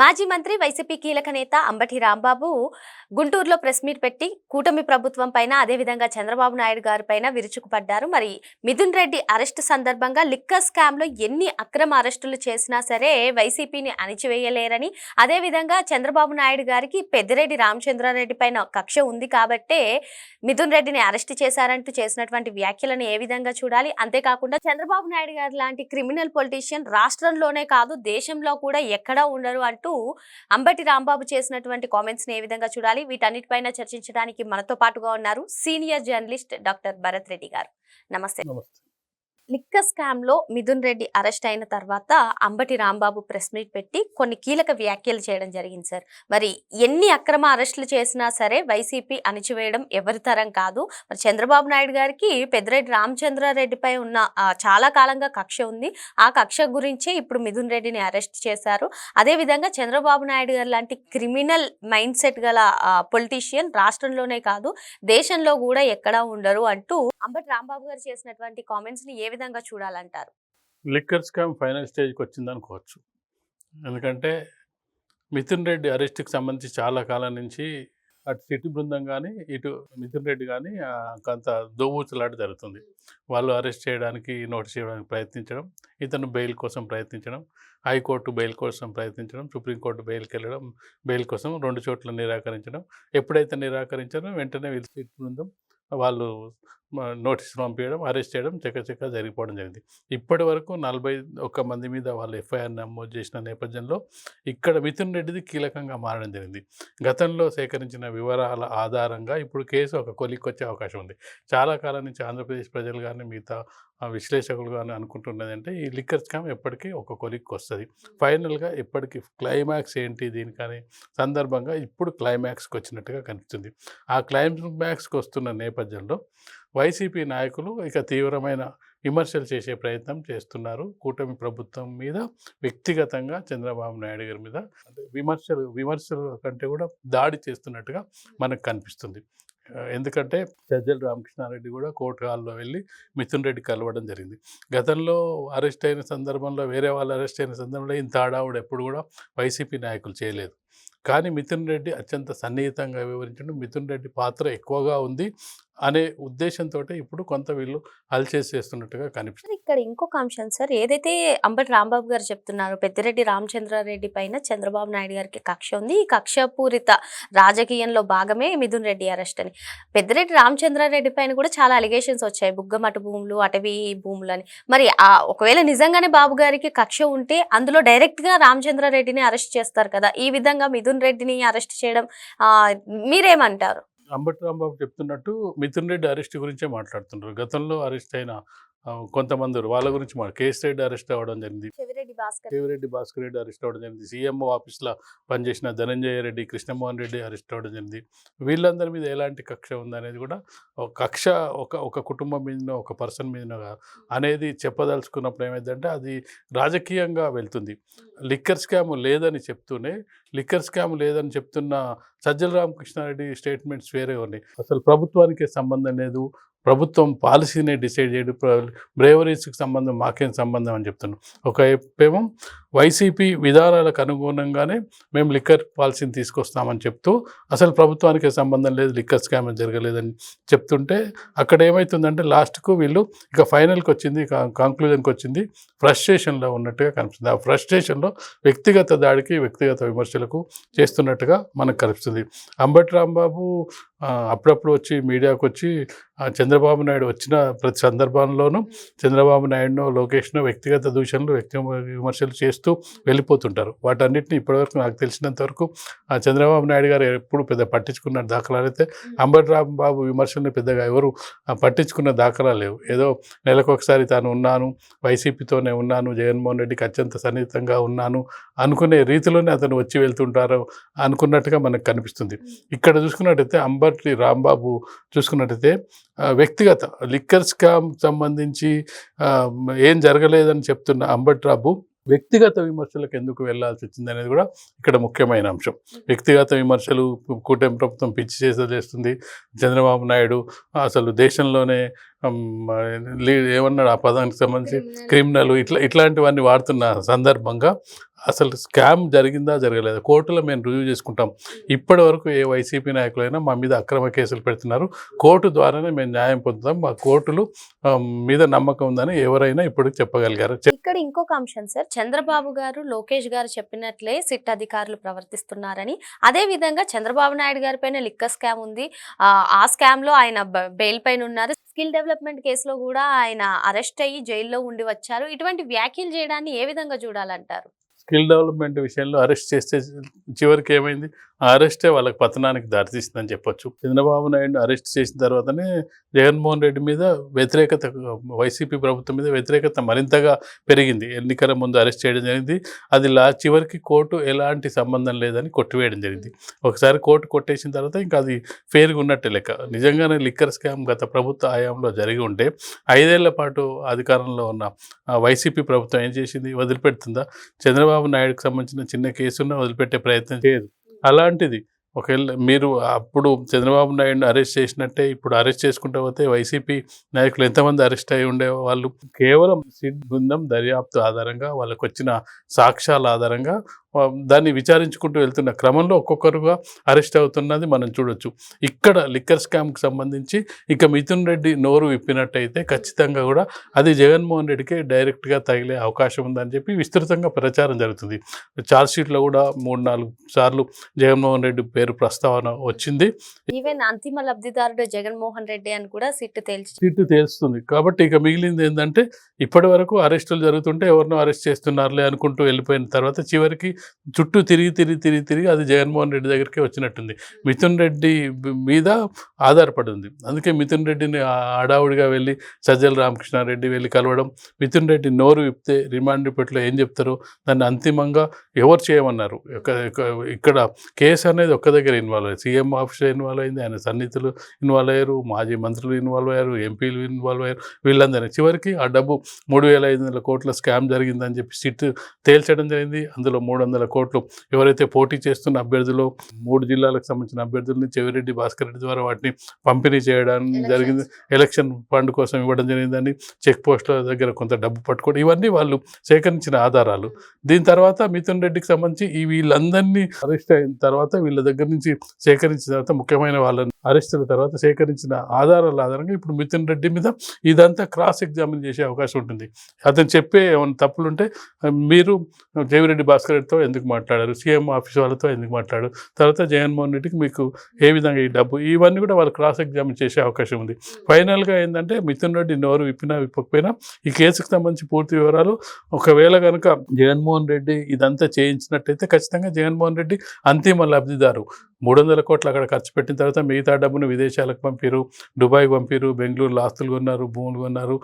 మాజీ మంత్రి వైసీపీ కీలక నేత అంబటి రాంబాబు గుంటూరులో ప్రెస్ మీట్ పెట్టి కూటమి ప్రభుత్వం పైన అదేవిధంగా చంద్రబాబు నాయుడు గారి పైన విరుచుకుపడ్డారు. మరి మిథున్ రెడ్డి అరెస్ట్ సందర్భంగా లిక్కర్ స్కామ్లో ఎన్ని అక్రమ అరెస్టులు చేసినా సరే వైసీపీని అణిచివేయలేరని అదేవిధంగా చంద్రబాబు నాయుడు గారికి పెద్దిరెడ్డి రామచంద్రారెడ్డి పైన కక్ష ఉంది కాబట్టే మిథున్ రెడ్డిని అరెస్ట్ చేశారంటూ చేసినటువంటి వ్యాఖ్యలను ఏ విధంగా చూడాలి? అంతేకాకుండా చంద్రబాబు నాయుడు గారు లాంటి క్రిమినల్ పొలిటీషియన్ రాష్ట్రంలోనే కాదు దేశంలో కూడా ఎక్కడా ఉండరు అంటూ అంబటి రాంబాబు చేసినటువంటి కామెంట్స్ని ఏ విధంగా చూడాలి? వీటన్నిటిపైన చర్చించడానికి మనతో పాటుగా ఉన్నారు senior journalist doctor Bharat Reddy గారు. నమస్తే. నమస్తే. లిక్కర్ స్కామ్లో మిథున్ రెడ్డి అరెస్ట్ అయిన తర్వాత అంబటి రాంబాబు ప్రెస్ మీట్ పెట్టి కొన్ని కీలక వ్యాఖ్యలు చేయడం జరిగింది సార్. మరి ఎన్ని అక్రమ అరెస్టులు చేసినా సరే వైసీపీ అణిచివేయడం ఎవరి తరం కాదు. మరి చంద్రబాబు నాయుడు గారికి పెద్దిరెడ్డి రామచంద్రారెడ్డిపై ఉన్న చాలా కాలంగా కక్ష ఉంది. ఆ కక్ష గురించే ఇప్పుడు మిథున్ రెడ్డిని అరెస్ట్ చేశారు. అదేవిధంగా చంద్రబాబు నాయుడు గారు లాంటి క్రిమినల్ మైండ్ సెట్ గల పొలిటీషియన్ రాష్ట్రంలోనే కాదు దేశంలో కూడా ఎక్కడా ఉండరు అంటూ అంబటి రాంబాబు గారు చేసినటువంటి కామెంట్స్ని ఏ విధంగా చూడాలంటారు? లిక్కర్ స్కామ్ ఫైనల్ స్టేజ్కి వచ్చింది అనుకోవచ్చు ఎందుకంటే మిథున్ రెడ్డి అరెస్ట్కి సంబంధించి చాలా కాలం నుంచి అటు సిటీ బృందం కానీ ఇటు మిథున్ రెడ్డి కానీ కొంత దోబూచులాట జరుగుతుంది. వాళ్ళు అరెస్ట్ చేయడానికి నోటీస్ చేయడానికి ప్రయత్నించడం ఇతను బెయిల్ కోసం ప్రయత్నించడం హైకోర్టు బెయిల్ కోసం ప్రయత్నించడం సుప్రీంకోర్టు బెయిల్కి వెళ్ళడం బెయిల్ కోసం రెండు చోట్ల నిరాకరించడం ఎప్పుడైతే నిరాకరించారో వెంటనే వీళ్ళు సిట్ బృందం వాళ్ళు నోటీస్ పంపించడం అరెస్ట్ చేయడం చకచక జరిగిపోవడం జరిగింది. ఇప్పటి వరకు నలభై ఒక్క మంది మీద వాళ్ళు ఎఫ్ఐఆర్ నమోదు చేసిన నేపథ్యంలో ఇక్కడ మిథున్ రెడ్డిది కీలకంగా మారడం జరిగింది. గతంలో సేకరించిన వివరాల ఆధారంగా ఇప్పుడు కేసు ఒక కొలిక్కొచ్చే అవకాశం ఉంది. చాలా కాలం నుంచి ఆంధ్రప్రదేశ్ ప్రజలు కానీ మిగతా విశ్లేషకులు కానీ అనుకుంటున్నది అంటే ఈ లిక్కర్ స్కామ్ ఎప్పటికీ ఒక కొలిక్కి వస్తుంది. ఫైనల్గా ఎప్పటికీ క్లైమాక్స్ ఏంటి దీనికని సందర్భంగా ఇప్పుడు క్లైమాక్స్కి వచ్చినట్టుగా కనిపిస్తుంది. ఆ క్లైమాక్స్కి వస్తున్న నేపథ్యంలో వైసీపీ నాయకులు ఇక తీవ్రమైన విమర్శలు చేసే ప్రయత్నం చేస్తున్నారు. కూటమి ప్రభుత్వం మీద వ్యక్తిగతంగా చంద్రబాబు నాయుడు గారి మీద విమర్శలు విమర్శలు కంటే కూడా దాడి చేస్తున్నట్టుగా మనకు కనిపిస్తుంది. ఎందుకంటే సజ్జల రామకృష్ణారెడ్డి కూడా కోర్టు హాల్లో వెళ్ళి మిథున్ రెడ్డి కలవడం జరిగింది. గతంలో అరెస్ట్ అయిన సందర్భంలో వేరే వాళ్ళు అరెస్ట్ అయిన సందర్భంలో ఇంత ఆడావుడు ఎప్పుడు కూడా వైసీపీ నాయకులు చేయలేదు. కానీ మిథున్ రెడ్డి అత్యంత సన్నిహితంగా వివరించడం. మిథున్ రెడ్డి పాత్ర ఎక్కువగా ఉంది. అనే ఉద్దేశంతో ఇప్పుడు కొంత వీళ్ళు అల్చేసి చేస్తున్నట్టుగా కనిపిస్తుంది. ఇక్కడ ఇంకొక అంశం సార్ ఏదైతే అంబటి రాంబాబు గారు చెప్తున్నారు పెద్దిరెడ్డి రామచంద్రారెడ్డి పైన చంద్రబాబు నాయుడు గారికి కక్ష ఉంది. ఈ కక్షపూరిత రాజకీయంలో భాగమే మిథున్ రెడ్డి అరెస్ట్ అని. పెద్దిరెడ్డి రామచంద్రారెడ్డి పైన కూడా చాలా అలిగేషన్స్ వచ్చాయి. బుగ్గమటు భూములు అటవీ భూములు అని. మరి ఆ ఒకవేళ నిజంగానే బాబు గారికి కక్ష ఉంటే అందులో డైరెక్ట్గా రామచంద్రారెడ్డిని అరెస్ట్ చేస్తారు కదా. ఈ విధంగా మిథున్ రెడ్డిని అరెస్ట్ చేయడం మీరేమంటారు? అంబటి రాంబాబు చెప్తున్నట్టు మిథున్ రెడ్డి అరెస్ట్ గురించే మాట్లాడుతున్నారు. గతంలో అరెస్ట్ అయిన కొంతమంది. వాళ్ళ గురించి మా కేసు రెడ్డి అరెస్ట్ అవ్వడం జరిగింది. చెవిరెడ్డి భాస్కర్. రెడ్డి అరెస్ట్ అవ్వడం జరిగింది. సీఎంఓ ఆఫీస్లో పనిచేసిన ధనంజయ రెడ్డి కృష్ణమోహన్ రెడ్డి అరెస్ట్ అవ్వడం జరిగింది. వీళ్ళందరి మీద ఎలాంటి కక్ష ఉందనేది కూడా ఒక కక్ష ఒక ఒక కుటుంబం మీదనో ఒక పర్సన్ మీదనో కాదు. అనేది చెప్పదలుచుకున్నప్పుడు ఏమైందంటే అది రాజకీయంగా వెళ్తుంది. లిక్కర్ స్కామ్ లేదని చెప్తూనే లిక్కర్ స్కామ్ లేదని చెప్తున్న సజ్జల రామకృష్ణారెడ్డి స్టేట్మెంట్స్ వేరే ఉన్నాయి. అసలు ప్రభుత్వానికి సంబంధం లేదు. ప్రభుత్వం పాలసీనే డిసైడ్ చేయడం బ్రేవరీస్కి సంబంధం మాకేం సంబంధం అని చెప్తున్నాం. ఒక ఏమో వైసీపీ విధానాలకు అనుగుణంగానే మేము లిక్కర్ పాలసీని తీసుకొస్తామని చెప్తూ అసలు ప్రభుత్వానికి సంబంధం లేదు లిక్కర్ స్కామ్ జరగలేదని చెప్తుంటే అక్కడ ఏమవుతుందంటే లాస్ట్కు వీళ్ళు ఇక ఫైనల్కి వచ్చింది కంక్లూజన్కి వచ్చింది ఫ్రస్ట్రేషన్లో ఉన్నట్టుగా కనిపిస్తుంది. ఆ ఫ్రస్ట్రేషన్లో వ్యక్తిగత దాడికి వ్యక్తిగత విమర్శలకు చేస్తున్నట్టుగా మనకు కనిపిస్తుంది. అంబటి రాంబాబు అప్పుడప్పుడు వచ్చి మీడియాకు వచ్చి ఆ, చంద్రబాబు నాయుడు వచ్చిన ప్రతి సందర్భంలోనూ చంద్రబాబు నాయుడునో లోకేష్నో వ్యక్తిగత దూషణలు వ్యక్తి విమర్శలు చేస్తూ వెళ్ళిపోతుంటారు. వాటన్నిటిని ఇప్పటివరకు నాకు తెలిసినంత వరకు ఆ చంద్రబాబు నాయుడు గారు ఎప్పుడు పెద్ద పట్టించుకున్న దాఖలాలు అయితే అంబటి రాంబాబు విమర్శల్ని పెద్దగా ఎవరు పట్టించుకున్న దాఖలాలు లేవు. ఏదో నెలకొకసారి తాను ఉన్నాను వైసీపీతోనే ఉన్నాను జగన్మోహన్ రెడ్డికి అత్యంత సన్నిహితంగా ఉన్నాను అనుకునే రీతిలోనే అతను వచ్చి వెళ్తుంటారు అనుకున్నట్టుగా మనకు కనిపిస్తుంది. ఇక్కడ చూసుకున్నట్టయితే అంబటి రాంబాబు చూసుకున్నట్టయితే వ్యక్తిగత లిక్కర్ స్కామ్ సంబంధించి ఏం జరగలేదని చెప్తున్న అంబటి రాంబాబు వ్యక్తిగత విమర్శలకు ఎందుకు వెళ్ళాల్సి వచ్చింది అనేది కూడా ఇక్కడ ముఖ్యమైన అంశం. వ్యక్తిగత విమర్శలు కూటమి ప్రభుత్వం పిచ్చి చేసేస్తుంది చంద్రబాబు నాయుడు అసలు దేశంలోనే ఏమన్నాడు ఆ పదానికి సంబంధించి? క్రిమినల్ ఇట్లా ఇట్లాంటివన్నీ వాడుతున్న సందర్భంగా అసలు స్కామ్ జరిగిందా జరగలేదా? కోర్టులో మేము రుజువు చేసుకుంటాం. ఇప్పటి వరకు ఏ వైసీపీ నాయకులైనా మా మీద అక్రమ కేసులు పెడుతున్నారు. కోర్టు ద్వారానే మేము న్యాయం పొందుతాం. మా కోర్టులు మీద నమ్మకం ఉందని ఎవరైనా ఇప్పుడు చెప్పగలిగారు. ఇక్కడ ఇంకొక అంశం సార్. చంద్రబాబు గారు లోకేష్ గారు చెప్పినట్లే సిట్ అధికారులు ప్రవర్తిస్తున్నారని. అదే విధంగా చంద్రబాబు నాయుడు గారి పైన లిక్క స్కామ్ ఉంది. ఆ, స్కామ్లో ఆయన బెయిల్ పైన ఉన్నారు. స్కిల్ డెవలప్మెంట్ కేసులో కూడా ఆయన అరెస్ట్ అయ్యి జైల్లో ఉండి వచ్చారు. ఇటువంటి వ్యాఖ్యలు చేయడాన్ని ఏ విధంగా చూడాలంటారు? స్కిల్ డెవలప్మెంట్ విషయంలో అరెస్ట్ చేస్తే చివరికి ఏమైంది? అరెస్టే వాళ్ళకి పతనానికి దారితీసిందని చెప్పొచ్చు. చంద్రబాబు నాయుడు అరెస్ట్ చేసిన తర్వాతనే జగన్మోహన్ రెడ్డి మీద వ్యతిరేకత వైసీపీ ప్రభుత్వం మీద వ్యతిరేకత మరింతగా పెరిగింది. ఎన్నికల ముందు అరెస్ట్ చేయడం జరిగింది. అది లా చివరికి కోర్టు ఎలాంటి సంబంధం లేదని కొట్టివేయడం జరిగింది. ఒకసారి కోర్టు కొట్టేసిన తర్వాత ఇంకా అది ఫెయిర్గా ఉన్నట్టే లెక్క. నిజంగానే లిక్కర్ స్కామ్ గత ప్రభుత్వ హయాంలో జరిగి ఉంటే ఐదేళ్ళ పాటు అధికారంలో ఉన్న వైసీపీ ప్రభుత్వం ఏం చేసింది? వదిలిపెడుతుందా? చంద్రబాబు నాయుడుకు సంబంధించిన చిన్న కేసున్న వదిలిపెట్టే ప్రయత్నం చేయదు. అలాంటిది. ఒకవేళ మీరు అప్పుడు చంద్రబాబు నాయుడుని అరెస్ట్ చేసినట్టే ఇప్పుడు అరెస్ట్ చేసుకుంటూ పోతే వైసీపీ నాయకులు ఎంతమంది అరెస్ట్ అయి ఉండే వాళ్ళు? కేవలం సిట్ బృందం దర్యాప్తు ఆధారంగా వాళ్ళకు వచ్చిన సాక్ష్యాల ఆధారంగా దాన్ని విచారించుకుంటూ వెళ్తున్న క్రమంలో ఒక్కొక్కరుగా అరెస్ట్ అవుతున్నది మనం చూడొచ్చు. ఇక్కడ లిక్కర్ స్కామ్కి సంబంధించి ఇక మిథున్ రెడ్డి నోరు విప్పినట్టయితే ఖచ్చితంగా కూడా అది జగన్మోహన్ రెడ్డికి డైరెక్ట్గా తగిలే అవకాశం ఉందని చెప్పి విస్తృతంగా ప్రచారం జరుగుతుంది. ఛార్జ్ షీట్లో కూడా మూడు నాలుగు సార్లు జగన్మోహన్ రెడ్డి పేరు ప్రస్తావన వచ్చింది. ఈవెన్ అంతిమ లబ్ధిదారుడు జగన్మోహన్ రెడ్డి అని కూడా సిట్ తేల్చి సీటు తేలుస్తుంది కాబట్టి ఇక మిగిలింది ఏంటంటే ఇప్పటి వరకు అరెస్టులు జరుగుతుంటే ఎవరినో అరెస్ట్ చేస్తున్నారులే అనుకుంటూ వెళ్ళిపోయిన తర్వాత చివరికి చుట్టూ తిరిగి తిరిగి తిరిగి తిరిగి అది జగన్మోహన్ రెడ్డి దగ్గరికి వచ్చినట్టుంది. మిథున్ రెడ్డి మీద ఆధారపడి ఉంది అందుకే మిథున్ రెడ్డిని ఆ- హడావుడిగా వెళ్ళి సజ్జల రామకృష్ణారెడ్డి వెళ్ళి కలవడం మిథున్ రెడ్డి నోరు విప్తే రిమాండ్ రిపోర్ట్లో ఏం చెప్తారో? దాన్ని అంతిమంగా ఎవరు చేయమన్నారు? ఇక్కడ కేసు అనేది ఒక్క దగ్గర ఇన్వాల్వ్ అయ్యారు సీఎం ఆఫీసర్ ఇన్వాల్వ్ అయింది ఆయన సన్నిహితులు ఇన్వాల్వ్ అయ్యారు మాజీ మంత్రులు ఇన్వాల్వ్ అయ్యారు ఎంపీలు ఇన్వాల్వ్ అయ్యారు వీళ్ళందరినీ. చివరికి ఆ డబ్బు మూడు వేల ఐదు వందల కోట్ల స్కామ్ జరిగిందని చెప్పి సిట్ తేల్చడం జరిగింది. అందులో మూడు వందల కోట్లు ఎవరైతే పోటీ చేస్తున్న అభ్యర్థులు మూడు జిల్లాలకు సంబంధించిన అభ్యర్థుల్ని చెవిరెడ్డి భాస్కర్ రెడ్డి ద్వారా వాటిని పంపిణీ చేయడం జరిగింది. ఎలక్షన్ ఫండ్ కోసం ఇవ్వడం జరిగిందని చెక్ పోస్టుల దగ్గర కొంత డబ్బు పట్టుకోవడం ఇవన్నీ వాళ్ళు సేకరించిన ఆధారాలు. దీని తర్వాత మిథున్ రెడ్డికి సంబంధించి ఈ వీళ్ళందరినీ అరెస్ట్ అయిన తర్వాత వీళ్ళ దగ్గర నుంచి సేకరించిన తర్వాత ముఖ్యమైన వాళ్ళని అరెస్టుల తర్వాత సేకరించిన ఆధారాల ఆధారంగా ఇప్పుడు మిథున్ రెడ్డి మీద ఇదంతా క్రాస్ ఎగ్జామిన్ చేసే అవకాశం ఉంటుంది. అతను చెప్పే ఏమైనా తప్పులుంటే మీరు జయవిరెడ్డి భాస్కర్ రెడ్డితో ఎందుకు మాట్లాడారు? సీఎం ఆఫీస్ వాళ్ళతో ఎందుకు మాట్లాడారు? తర్వాత జగన్మోహన్ రెడ్డికి మీకు ఏ విధంగా ఈ డబ్బు ఇవన్నీ కూడా వాళ్ళు క్రాస్ ఎగ్జామిన్ చేసే అవకాశం ఉంది. ఫైనల్గా ఏంటంటే మిథున్ రెడ్డి నోరు విప్పినా విప్పకపోయినా ఈ కేసుకు సంబంధించి పూర్తి వివరాలు ఒకవేళ కనుక జగన్మోహన్ రెడ్డి ఇదంతా చేయించినట్టయితే ఖచ్చితంగా జగన్మోహన్ రెడ్డి అంతిమ లబ్ధిదారు. మూడు వందల కోట్లు అక్కడ ఖర్చు పెట్టిన తర్వాత మిగతా డబ్బును విదేశాలకు పంపిరు దుబాయ్కి పంపిరు బెంగళూరులో ఆస్తులు కొన్నారు భూములు కొన్నారు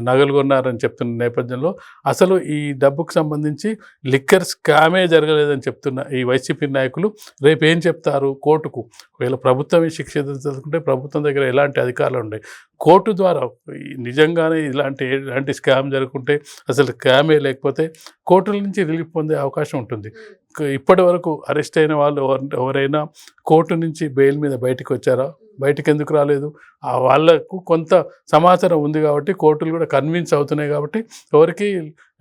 నగలు కొన్నారు అని చెప్తున్న నేపథ్యంలో అసలు ఈ డబ్బుకు సంబంధించి లిక్కర్ స్కామే జరగలేదని చెప్తున్న ఈ వైసీపీ నాయకులు రేపు ఏం చెప్తారు కోర్టుకు? ఒకవేళ ప్రభుత్వమే శిక్ష తెలుసుకుంటే ప్రభుత్వం దగ్గర ఎలాంటి అధికారాలు ఉన్నాయి కోర్టు ద్వారా ఈ నిజంగానే ఇలాంటి ఎలాంటి స్కామ్ జరుగుతుంటే అసలు స్కామే లేకపోతే కోర్టుల నుంచి రిలీఫ్ పొందే అవకాశం ఉంటుంది. క- ఇప్పటి వరకు అరెస్ట్ అయిన వాళ్ళు ఎవర- ఎవరైనా కోర్టు నుంచి బెయిల్ మీద బయటకు వచ్చారా? బయటకు ఎందుకు రాలేదు వాళ్ళకు కొంత సమాచారం ఉంది కాబట్టి కోర్టులు కూడా కన్విన్స్ అవుతున్నాయి కాబట్టి ఎవరికి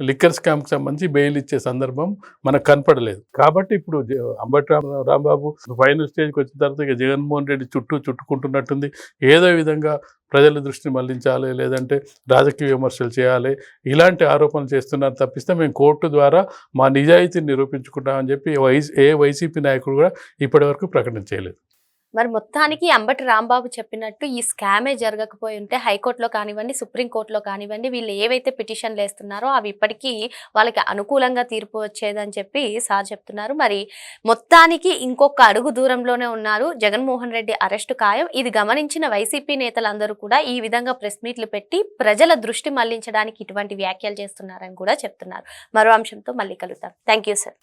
లిక్కర్ స్కామ్కి సంబంధించి బెయిల్ ఇచ్చే సందర్భం మనకు కనపడలేదు. కాబట్టి ఇప్పుడు అంబటి రామ్ రాంబాబు ఫైనల్ స్టేజ్కి వచ్చిన తర్వాత ఇక జగన్మోహన్ రెడ్డి చుట్టూ చుట్టుకుంటున్నట్టుంది. ఏదో విధంగా ప్రజల దృష్టిని మళ్ళించాలి లేదంటే రాజకీయ విమర్శలు చేయాలి ఇలాంటి ఆరోపణలు చేస్తున్నారు తప్పిస్తే మేము కోర్టు ద్వారా మా నిజాయితీని నిరూపించుకుంటామని చెప్పి ఏ వైసీపీ నాయకుడు కూడా ఇప్పటివరకు ప్రకటన చేయలేదు. మరి మొత్తానికి అంబటి రాంబాబు చెప్పినట్టు ఈ స్కామే జరగకపోయి ఉంటే హైకోర్టులో కానివ్వండి సుప్రీంకోర్టులో కానివ్వండి వీళ్ళు ఏవైతే పిటిషన్లు వేస్తున్నారో అవి ఇప్పటికీ వాళ్ళకి అనుకూలంగా తీర్పు వచ్చేదని చెప్పి సార్ చెప్తున్నారు. మరి మొత్తానికి ఇంకొక అడుగు దూరంలోనే ఉన్నారు జగన్మోహన్ రెడ్డి అరెస్టు ఖాయం. ఇది గమనించిన వైసీపీ నేతలందరూ కూడా ఈ విధంగా ప్రెస్ మీట్లు పెట్టి ప్రజల దృష్టి మళ్ళించడానికి ఇటువంటి వ్యాఖ్యలు చేస్తున్నారని కూడా చెప్తున్నారు. మరో అంశంతో మళ్ళీ కలుద్దాం. Thank you sir.